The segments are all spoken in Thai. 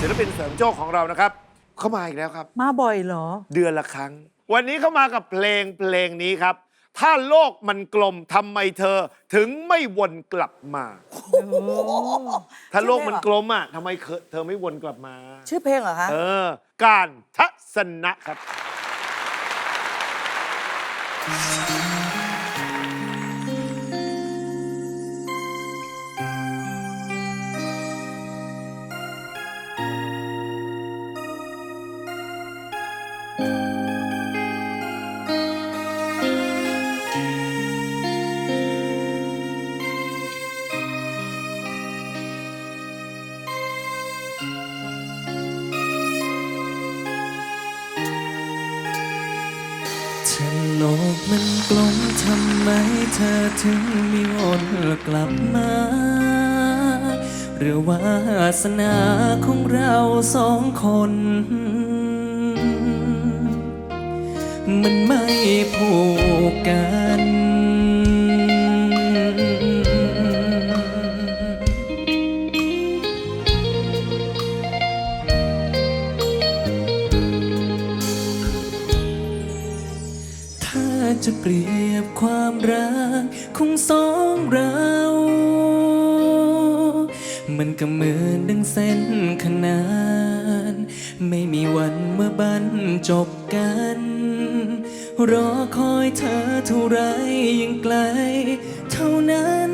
ศิลปินเสริมโชคของเรานะครับ เข้ามาอีกแล้วครับ มาบ่อยเหรอ เดือนละครั้ง วันนี้เข้ามากับเพลงเพลงนี้ครับ ถ้าโลกมันกลมทำไมเธอถึงไม่วนกลับมา ถ้าโลกมันกลมอะทำไมเธอไม่วนกลับมา ชื่อเพลงเหรอคะ เออ การทัศนะครับ ฉันโลกมันกลมทำไมเธอถึงไม่วนกลับมา หรือว่าสนาของเราสองคน มันไม่ผูกกัน รียบความรักของสองเรา มันก็เหมือนดังเส้นขนานไม่มีวันเมื่อบรรจบกัน รอคอยเธอเท่าไรยังไกล เท่านั้น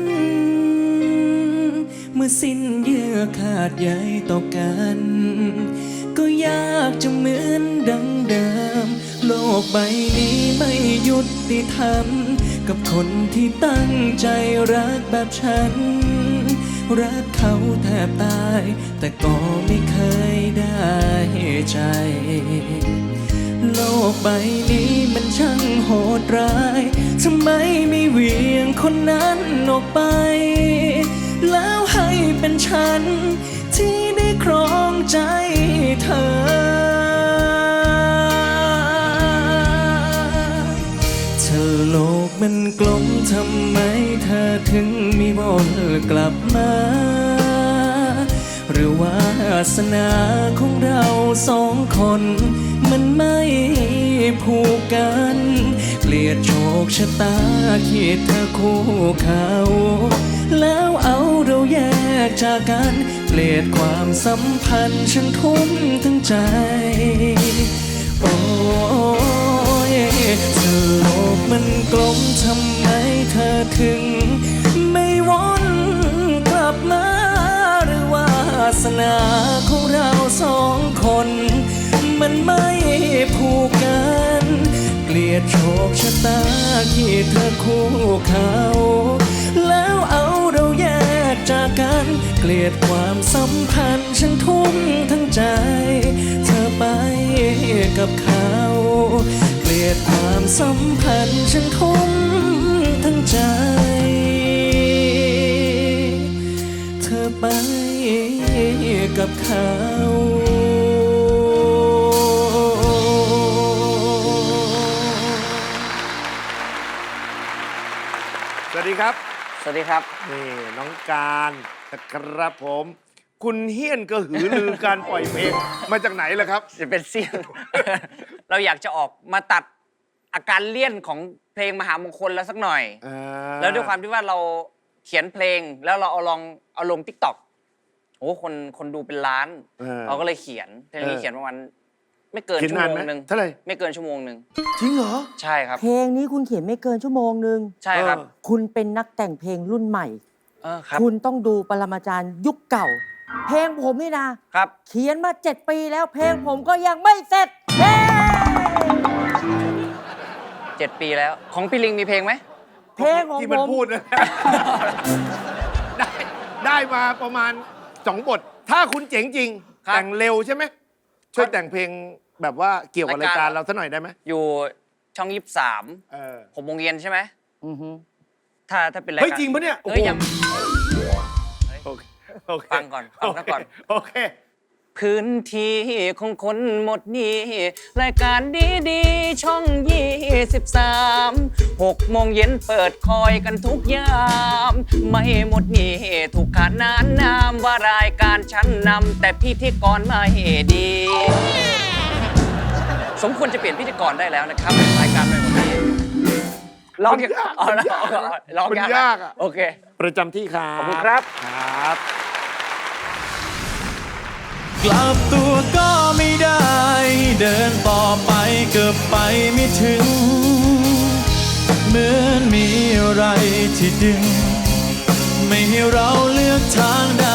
เมื่อสิ้นเยื่อขาดใยต่อกัน ก็ยากจะเหมือนดังเดิม โลกใบนี้ไม่ยุติธรรม กับคนที่ตั้งใจรักแบบฉัน รักเขาแทบตาย แต่ก็ไม่เคยได้ใจ โลกใบนี้มันช่างโหดร้ายทำไมไม่เวียงคนนั้นออกไป แล้วให้เป็นฉัน ที่ได้ครองใจเธอ กลับมา หรือว่าสนาของเราสองคน มันไม่ผูกกันเกลียดโชคชะตาขีดเธอคู่เขา แล้วเอาเราแยกจากกันเกลียดความสัมพันธ์ฉันทุ่มทั้งใจ โอ้ยถ้าโลกมันกลมทำไมเธอถึง สนาของเราสองคน มันไม่ผูกกัน เกลียดโชคชะตาที่เธอคู่เขา แล้วเอาเราแยกจากกัน เกลียดความสัมพันธ์ฉันทุ่มทั้งใจ เธอไปกับเขา เกลียดความสัมพันธ์ฉันทุ่ม กับเขาสวัสดีครับ สวัสดีครับ นี่น้องการนะครับผม คุณเฮี้ยนกระหือรือการปล่อยเพลงมาจากไหนล่ะครับ จะเป็นเสี้ยน เราอยากจะออกมาตัดอาการเลี่ยนของเพลงมหามงคลแล้วสักหน่อยอ่าแล้วด้วยความที่ว่าเราเขียนเพลงแล้วเราเอาลองเอาลงทิกตอก โอ้คนคนดูเป็นล้านออเราก็เลยเขียนเพลงนี้เออ เขียนประมาณไม่เกินเขียนชั่วนานโมไหมงหนึ่งเท่าไหร่ไม่เกินชั่วโมงหนึ่งจริงเหรอ ใช่ครับ เพลงนี้คุณเขียนไม่เกินชั่วโมงหนึ่งใช่ครับเออคุณเป็นนักแต่งเพลงรุ่นใหม่ เออครับคุณต้องดูปรมาจารย์ยุคเก่า เพลงผมนี่นะ ครับเขียนมาเจ็ดปีแล้วเพลงผมก็ยังไม่เสร็จเย้เจ็ดปีแล้ว ของพี่ลิงมีเพลงไหม เพลงของที่ผมันมพูดนะ ได้ได้มาประมาณ สองบท ถ้าคุณเจ๋งจริง ครับแต่งเร็วใช่ไหมช่วยแต่งเพลงแบบว่าเกี่ยวกับรายการเราสักหน่อยได้ไหมอยู่ช่องยี่สิบสามเออ หกโมงเย็นใช่ไหมอือฮึ ถ้าถ้าเป็นรายเฮ้ยการจริงปะเนี่ยเอ้ยยัง โอเคโอเคฟังก่อนฟังซะก่อน โอเคโอเค พื้นที่ของคนหมดหนี้รายการดีดีๆช่อง 23 6โมงเย็นเปิดคอยกันทุกยาม ไม่หมดหนี้ถูกขานนานนามว่ารายการชั้นนำแต่พิธีกรไม่ดี สมควรจะเปลี่ยนพิธีกรได้แล้วนะครับรายการไม่หมดหนี้ร้องมันยากเอาละมันยากร้องมันยากยากอะ โอเค ประจำที่ครับขอบคุณครับ ครับ กลับตัวก็ไม่ได้ เดินต่อไปเกือบไปไม่ถึง เหมือนมีอะไรที่ดึง ไม่ให้เราเลือกทางได้